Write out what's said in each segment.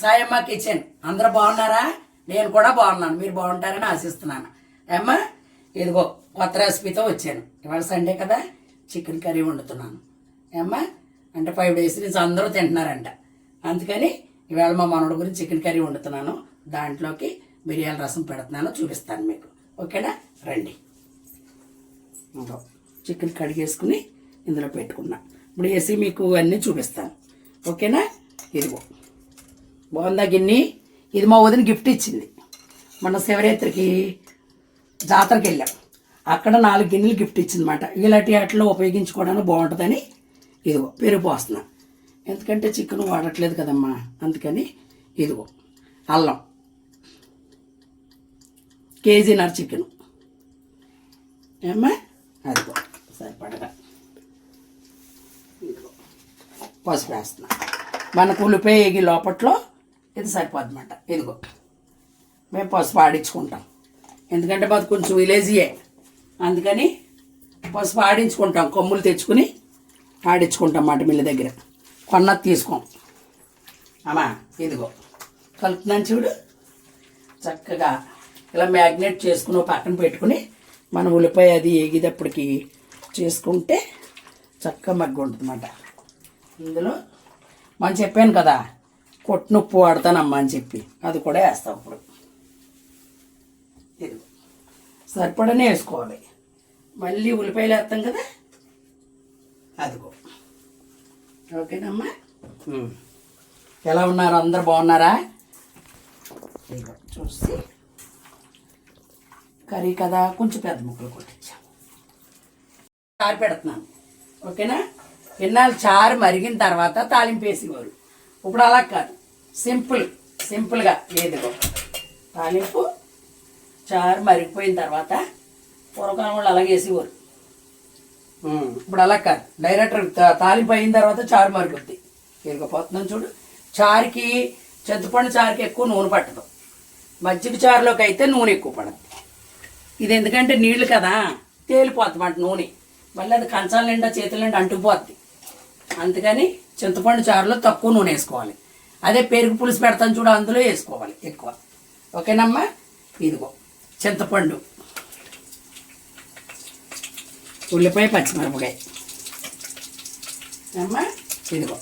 Sayamma kitchen అందరూ బాగున్నారా? నేను కూడా బాగున్నాను. మీరు బాగుంటారని ఆశిస్తున్నాను. ఏమ్మా? ఇదిగో కొత్త రెసిపీతో వచ్చాను. ఇవాళ సండే కదా? చికెన్ కర్రీ వండుతున్నాను. ఏమ్మా? అంటే ఫైవ్ డేస్ నుంచి అందరూ తింటున్నారంట. అందుకని ఇవాళ మా మనవడి గురించి చికెన్ కర్రీ వండుతున్నాను. దాంట్లోకి మిరియాల రసం పెడుతున్నాను. చూపిస్తాను మీకు. ఓకేనా? రండి. చికెన్ కడిగేసుకుని ఇందులో పెట్టుకున్నా. ఇప్పుడు వేసి మీకు అన్నీ చూపిస్తాను. ఓకేనా? ఇదిగో. బాగుందా గిన్నె. ఇది మా వదిన గిఫ్ట్ ఇచ్చింది. మన శివరాత్రికి జాతరకి వెళ్ళాం. అక్కడ నాలుగు గిన్నెలు గిఫ్ట్ ఇచ్చిందన్నమాట. ఇలాంటి వాటిలో ఉపయోగించుకోవడానికి బాగుంటుందని ఇదిగో పెరుగు పోస్తున్నా. ఎందుకంటే చికెన్ వాడట్లేదు కదమ్మా. అందుకని ఇదిగో అల్లం. కేజీ నర చికెన్. ఏమ్మా? అదిగో సరిపడగా ఇదిగో పసుపు వేస్తున్నా. మనకు ఉల్లిపాయ ఎగి లోపట్లో ఇది సరిపోతుందన్నమాట ఇదిగో. మేము పసుపు ఆడించుకుంటాం. ఎందుకంటే మాది కొంచెం విలేజీయే. అందుకని పసుపు ఆడించుకుంటాం. కొమ్ములు తెచ్చుకుని ఆడించుకుంటాం మాట మిల్లి దగ్గర. కొన్నది తీసుకోం. అమ్మా ఇదిగో. కలుపుతున్నాను చూడు. చక్కగా ఇలా మ్యాగ్నేట్ చేసుకుని పక్కన పెట్టుకుని మనం ఉల్లిపాయ అది ఏగేటప్పటికి చేసుకుంటే చక్కగా మగ్గి ఉంటుందన్నమాట ఇందులో మనం చెప్పాను కదా కొట్టిన ఉప్పు వాడతానమ్మా అని చెప్పి. అది కూడా వేస్తాం ఇప్పుడు. ఇది సరిపడనే వేసుకోవాలి. మళ్ళీ ఉల్లిపాయలు వేస్తాం కదా? అదిగో. ఓకేనమ్మా. ఎలా ఉన్నారు? అందరు బాగున్నారా? చూసి. కర్రీ కదా? కొంచెం పెద్ద ముక్కలు కొట్టించాం. చారు పెడుతున్నాను. ఓకేనా? ఇన్నాళ్ళు చారు మరిగిన తర్వాత తాలింపు వేసేవారు. ఇప్పుడు అలా కాదు. సింపుల్ సింపుల్గా ఏదిగో తాలింపు చారు మరిగిపోయిన తర్వాత పూర్వకాలం వాళ్ళు అలాగే వేసేవారు. ఇప్పుడు అలా కాదు. డైరెక్టర్ తా- తాలింపు అయిన తర్వాత చారు మరుగుద్ది. ఇదిగో చూడు. చారుకి చింతపండు చారుకి ఎక్కువ నూనె పట్టదు. మజ్జిగ చారులోకి అయితే నూనె ఎక్కువ పడదు ఇది ఎందుకంటే నీళ్ళు కదా తేలిపోతుంది నూనె. మళ్ళీ అది కంచాల నిండా చేతుల నిండా అంటుకుపోద్ది. అందుకని చింతపండు చారులో తక్కువ నూనె వేసుకోవాలి. అదే పెరుగు పులుసు పెడతాను చూడు అందులో వేసుకోవాలి ఎక్కువ. ఓకేనమ్మా? ఇదిగో చింతపండు. ఉల్లిపాయ పచ్చిమిరపకాయ. అమ్మా ఇదిగో.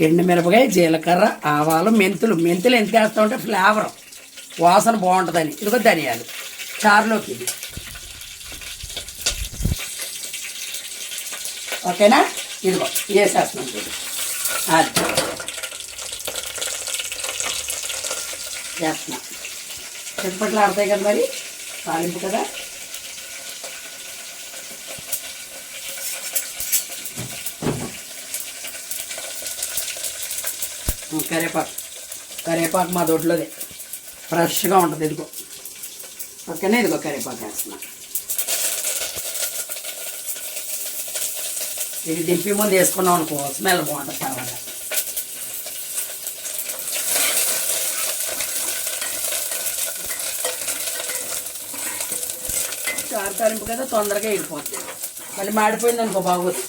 ఎండుమిరపకాయ జీలకర్ర ఆవాలు మెంతులు. మెంతులు ఎందుకు వేస్తామంటే ఫ్లేవర్. వాసన బాగుంటుందని. ఇదిగో ధనియాలు. చారులోకి ఇది ఓకేనా? ఇదిగో వేసేస్తున్నాం అది చేస్తున్నా. చిప్పట్లు ఆడతాయి కదా మరి? తాలింపు కదా? కరేపాకు. కరివేపాకు కరివేపాకు మా దొడ్లోదే. ఫ్రెష్గా ఉంటుంది ఇదిగో. ఓకేనా ఇదిగో కరివేపాకు వేస్తున్నా. ఇది దింపి ముందు వేసుకున్నాం అనుకో స్మెల్ బాగుంటుంది తర్వాత. చారు తాలింపు కదా తొందరగా వెళ్ళిపోతుంది మళ్ళీ మాడిపోయింది అనుకో బాగోదు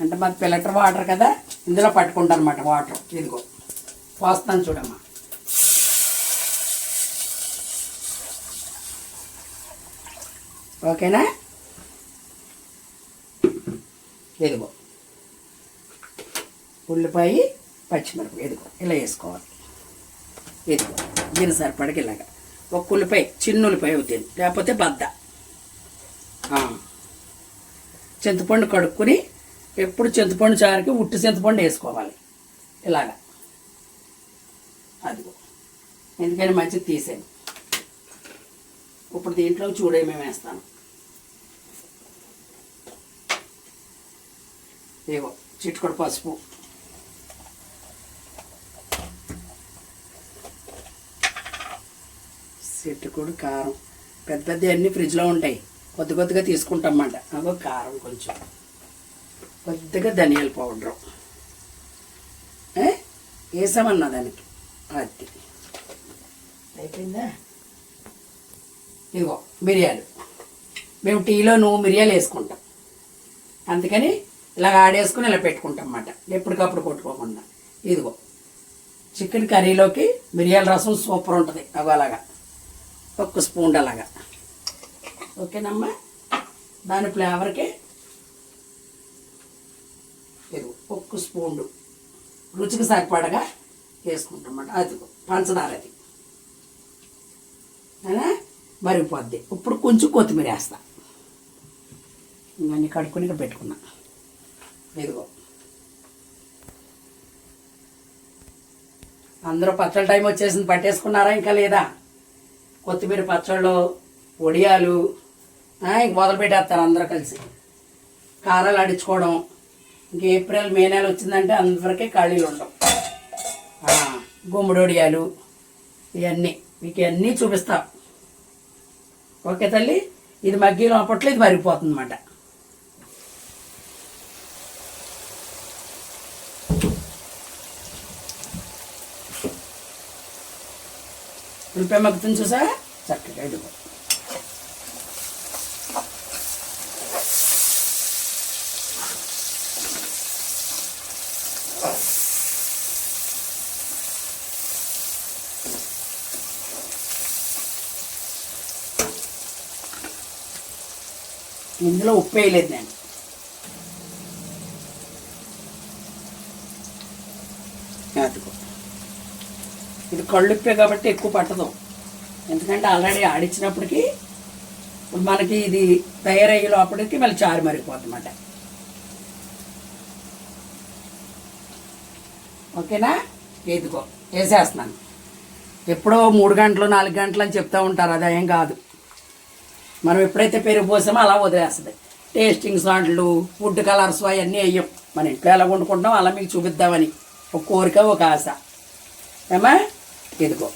అంటే మాది పిల్లటర్ వాటర్ కదా ఇందులో పట్టుకుంటాను అనమాట వాటర్. ఇదిగో పోస్తాను చూడమ్మా. ఓకేనా? ఇదిగో. ఉల్లిపాయ పచ్చిమిరపకాయ ఇదిగో ఇలా వేసుకోవాలి. ఇదిగో దీని సరిపడకి ఇలాగా. ఒక ఉల్లిపాయ చిన్న ఉల్లిపాయ అవుతుంది లేకపోతే బద్ద. చింతపండు కడుక్కొని ఎప్పుడు చింతపండు చారుకి ఉట్టి చింతపండు వేసుకోవాలి. ఇలాగా. అదిగో. ఎందుకని మంచిది తీసాను ఇప్పుడు దీంట్లో చూడేమేమి వేస్తాను. ఏవో చిట్టుకొడు పసుపు. చిట్టుకొడు కారం. పెద్ద పెద్ద అన్నీ ఫ్రిడ్జ్లో ఉంటాయి. కొద్ది కొద్దిగా తీసుకుంటాం అన్నమాట అగో కారం కొంచెం. కొద్దిగా ధనియాల పౌడరు. వేసామన్నా దానికి. అది అయిపోయిందా? ఇదిగో మిరియాలు. మేము టీలో నువ్వు మిరియాలు వేసుకుంటాం. అందుకని ఇలా ఆడేసుకుని ఇలా పెట్టుకుంటాం అన్నమాట ఎప్పటికప్పుడు కొట్టుకోకుండా. ఇదిగో చికెన్ కర్రీలోకి మిరియాల రసం సూపర్ ఉంటుంది. అగో అలాగా. ఒక్క స్పూన్ అలాగా. ఓకేనమ్మా? దాని ఫ్లేవర్కి ఇది ఒక్క స్పూన్ రుచికి సరిపడగా వేసుకుంటాం అది పంచదార అది. అయినా మరిగిపోద్ది. ఇప్పుడు కొంచెం కొత్తిమీర వేస్తా. ఇవన్నీ కడుక్కొని ఇక్కడ పెట్టుకున్నా. ఇదిగో. అందరూ పచ్చల టైం వచ్చేసింది. పట్టేసుకున్నారా ఇంకా లేదా? కొత్తిమీర పచ్చళ్ళు వడియాలు ఇంక మొదలు పెట్టేస్తారు అందరూ కలిసి. కారాలు అడించుకోవడం. ఇంక ఏప్రిల్ మే నెల వచ్చిందంటే అందరికీ ఖాళీలు ఉండవు. గుమ్మడి వడియాలు ఇవన్నీ. మీకు ఇవన్నీ చూపిస్తా. ఓకే తల్లి? ఇది మగ్గి అప్పట్లో ఇది మరిగిపోతుంది ఉల్లిపాయ మగ్గుతుంది చూసా చక్కగా ఇదిగో. ఇందులో ఉప్పు వేయలేదు నేను. అదిగో. ఇది కళ్ళుప్పే కాబట్టి ఎక్కువ పట్టదు. ఎందుకంటే ఆల్రెడీ ఆడిచ్చినప్పటికీ మనకి ఇది తయారయ్యే లోపలికి మళ్ళీ చారు మరిగిపోతుందన్నమాట ఓకేనా? ఎదుగో వేసేస్తున్నాను. ఎప్పుడో మూడు గంటలు నాలుగు గంటలు అని చెప్తూ ఉంటారు అది ఏం కాదు. మనం ఎప్పుడైతే పెరుగు పోసామో అలా వదిలేస్తుంది. టేస్టింగ్ సాల్ట్లు ఫుడ్ కలర్స్ అవన్నీ వేయం. మన ఇంట్లో ఎలా వండుకుంటాం అలా మీకు చూపిద్దామని. ఒక కోరిక ఒక ఆశ. ఏమా ఇదిగో.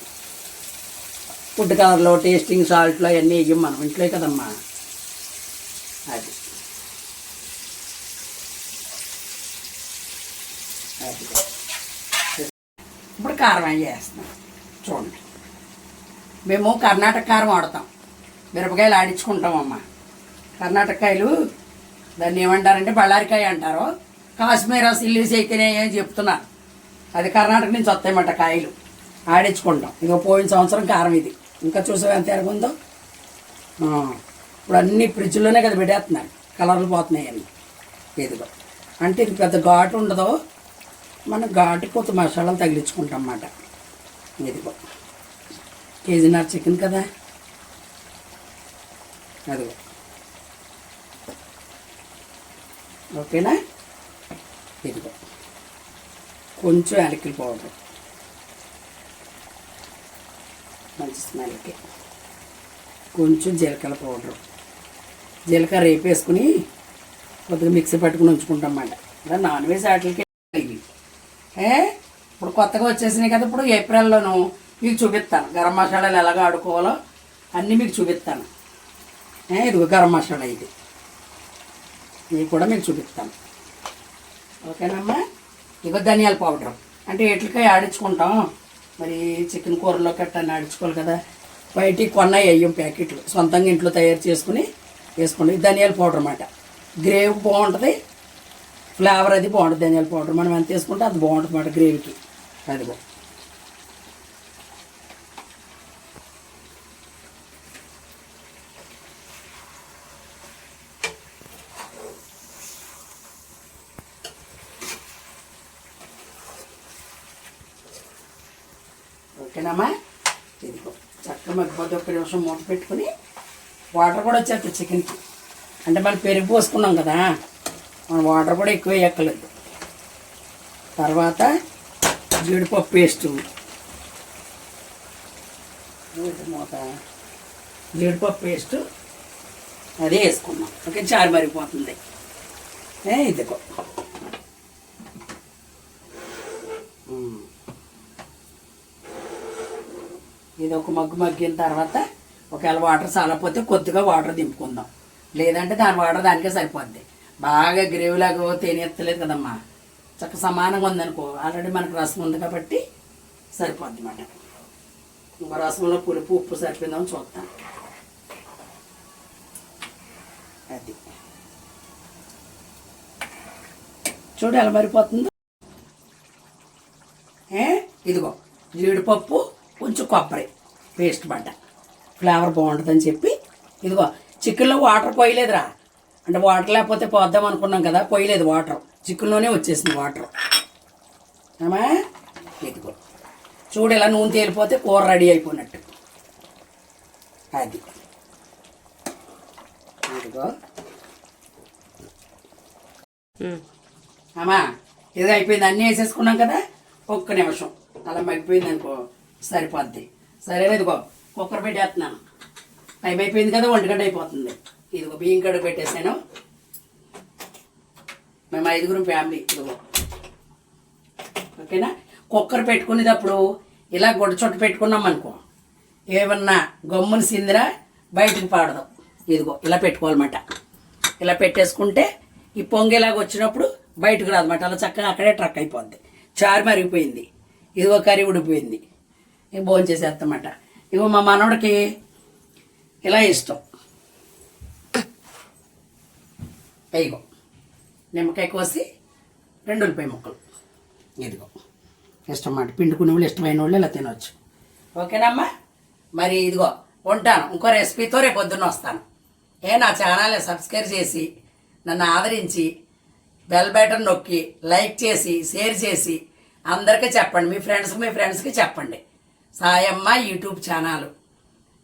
ఫుడ్ కవర్లో టేస్టింగ్ సాల్ట్లో అవన్నీ వేయం మనం ఇంట్లో కదమ్మా. అది. అది ఇప్పుడు కారం అయ్యి వేస్తున్నాం చూడండి. మేము కర్ణాటక కారం వాడతాం. మిరపకాయలు ఆడించుకుంటామమ్మా. కర్ణాటకాయలు దాన్ని ఏమంటారంటే బళ్ళారికాయ అంటారు. కాశ్మీర సిల్లీస్ అయితేనే చెప్తున్నారు. అది కర్ణాటక నుంచి వస్తాయన్నమాట కాయలు. ఆడించుకుంటాం. ఇంకా పోయిన సంవత్సరం కారం ఇది. ఇంకా చూసావు ఎంత ఎరగుందో ఇప్పుడు అన్ని ఫ్రిడ్జ్లోనే కదా పెట్టేస్తున్నారు. కలర్లు పోతున్నాయి అన్నీ. ఇదిగో. అంటే ఇది పెద్ద ఘాటు ఉండదు మనం ఘాటు కొత్త మసాలాలు తగిలించుకుంటాం అన్నమాట. ఇదిగో. కేజీన్నర చికెన్ కదా. అదిగో. ఓకేనా? ఇదిగో. కొంచెం యాలకుల పౌడర్. మంచి స్మెల్కి కొంచెం జీలకర్ర పౌడర్. జీలకర్ర రేపేసుకుని కొద్దిగా మిక్సీ పట్టుకుని ఉంచుకుంటాం అన్నమాట. నాన్ వెజ్ వాటికి ఇవి. ఏ? ఇప్పుడు కొత్తగా వచ్చేసినాయి కదా ఇప్పుడు ఏప్రిల్లోను మీకు చూపిస్తాను. గరం మసాలాలు ఎలాగ ఆడుకోవాలో అన్నీ మీకు చూపిస్తాను. ఇది ఇదిగో గరం మసాలా ఇది. ఇవి కూడా మీకు చూపిస్తాను. ఓకేనమ్మా? ఇక ధనియాల పౌడర్. అంటే ఎట్లకాయ ఆడించుకుంటాం మరి చికెన్ కూరలో కట్ట నడుచుకోవాలి కదా. బయటికి కొన్నాయి అయ్యం ప్యాకెట్లు. సొంతంగా ఇంట్లో తయారు చేసుకుని వేసుకోండి. ధనియాల పౌడర్ అన్నమాట. గ్రేవీ బాగుంటుంది. ఫ్లేవర్ అది బాగుంటుంది. ధనియాల పౌడర్. మనం ఎంత వేసుకుంటే అది బాగుంటుంది అన్నమాట గ్రేవీకి. అది బాగుంటుంది ఇదిగో చక్కగా నిమిషం మూత పెట్టుకుని వాటర్ కూడా వచ్చేస్తుంది చికెన్కి. అంటే మనం పెరుగు పోసుకున్నాం కదా మనం వాటర్ కూడా ఎక్కువ ఎక్కలేదు తర్వాత జీడిపప్పు పేస్టు. మూత. జీడిపప్పు పేస్ట్. అదే వేసుకున్నాం. ఓకే చారు మరిగిపోతుంది. ఇదిగో. ఇది ఒక మగ్గు మగ్గిన తర్వాత ఒకవేళ వాటర్ చాలకపోతే కొద్దిగా వాటర్ దింపుకుందాం. లేదంటే దాని వాటర్ దానికే సరిపోద్ది. బాగా గ్రేవీలాగా తేనెత్తలేదు కదమ్మా. చక్క సమానంగా ఉందనుకో ఆల్రెడీ మనకు రసం ఉంది కాబట్టి సరిపోద్ది అన్నమాట ఇంకా రసంలో పులుపు ఉప్పు సరిపోయిందని చూస్తాను అది. చూడు ఎలా మరిపోతుందో. ఇదిగో జీడిపప్పు కొంచెం కొబ్బరి పేస్ట్ పడ్డ. ఫ్లేవర్ బాగుంటుందని చెప్పి ఇదిగో చికెన్లో వాటర్ పోయలేదురా. అంటే వాటర్ లేకపోతే పోద్దాం అనుకున్నాం కదా పోయలేదు వాటర్. చికెన్లోనే వచ్చేసింది వాటర్. ఏమా? ఇదిగో. చూడు ఇలా నూనె తేలిపోతే కూర రెడీ అయిపోయినట్టు. అది. ఇదిగో. అమ్మా ఇది అయిపోయింది. అన్నీ వేసేసుకున్నాం కదా? ఒక్క నిమిషం. అలా మగ్గిపోయింది అనుకో. సరిపోద్ది. సరే ఇదిగో కుక్కర్ పెట్టేస్తున్నాను టైం అయిపోయింది కదా ఒంటిగంట అయిపోతుంది. ఇదిగో బియ్యం కడుగు పెట్టేశాను. మేము ఐదుగురం ఫ్యామిలీ ఇదిగో. ఓకేనా? కుక్కర్ పెట్టుకునేటప్పుడు ఇలా గుడ్డ చుట్ట పెట్టుకున్నాం అనుకో ఏమన్నా గమ్మున సిందిరా బయటకు పాడదు. ఇదిగో ఇలా పెట్టుకోవాలన్నమాట. ఇలా పెట్టేసుకుంటే ఈ పొంగేలాగా వచ్చినప్పుడు బయటకు రాదన్నమాట. అలా చక్కగా అక్కడే ట్రక్ అయిపోద్ది. చారు మరిగిపోయింది. ఇదిగో కర్రీ ఉడిపోయింది నేను భోజనం చేసేస్తామట ఇగో మా మనవడికి ఇలా ఇష్టం. ఇగో నిమ్మకాయ కోసి రెండు ఉల్లిపాయ ముక్కలు. ఇదిగో ఇష్టం మాట పిండుకునే వాళ్ళు ఇష్టమైన వాళ్ళు ఇలా తినవచ్చు ఓకేనమ్మా? మరి ఇదిగో ఉంటాను. ఇంకో రెసిపీతో రేపు పొద్దున్న వస్తాను. ఏ నా ఛానల్ని సబ్స్క్రైబ్ చేసి నన్ను ఆదరించి బెల్ బటన్ నొక్కి లైక్ చేసి షేర్ చేసి అందరికీ చెప్పండి. మీ ఫ్రెండ్స్కి మీ ఫ్రెండ్స్కి చెప్పండి. Sayamma YouTube channel.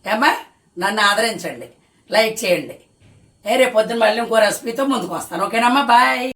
ఏమ్మా? నన్ను ఆదరించండి. లైక్ చేయండి. ఏ రేపు పొద్దున్న మళ్ళీ ఇంకో రెసిపీతో ముందుకు వస్తాను. ఓకేనమ్మా? బాయ్.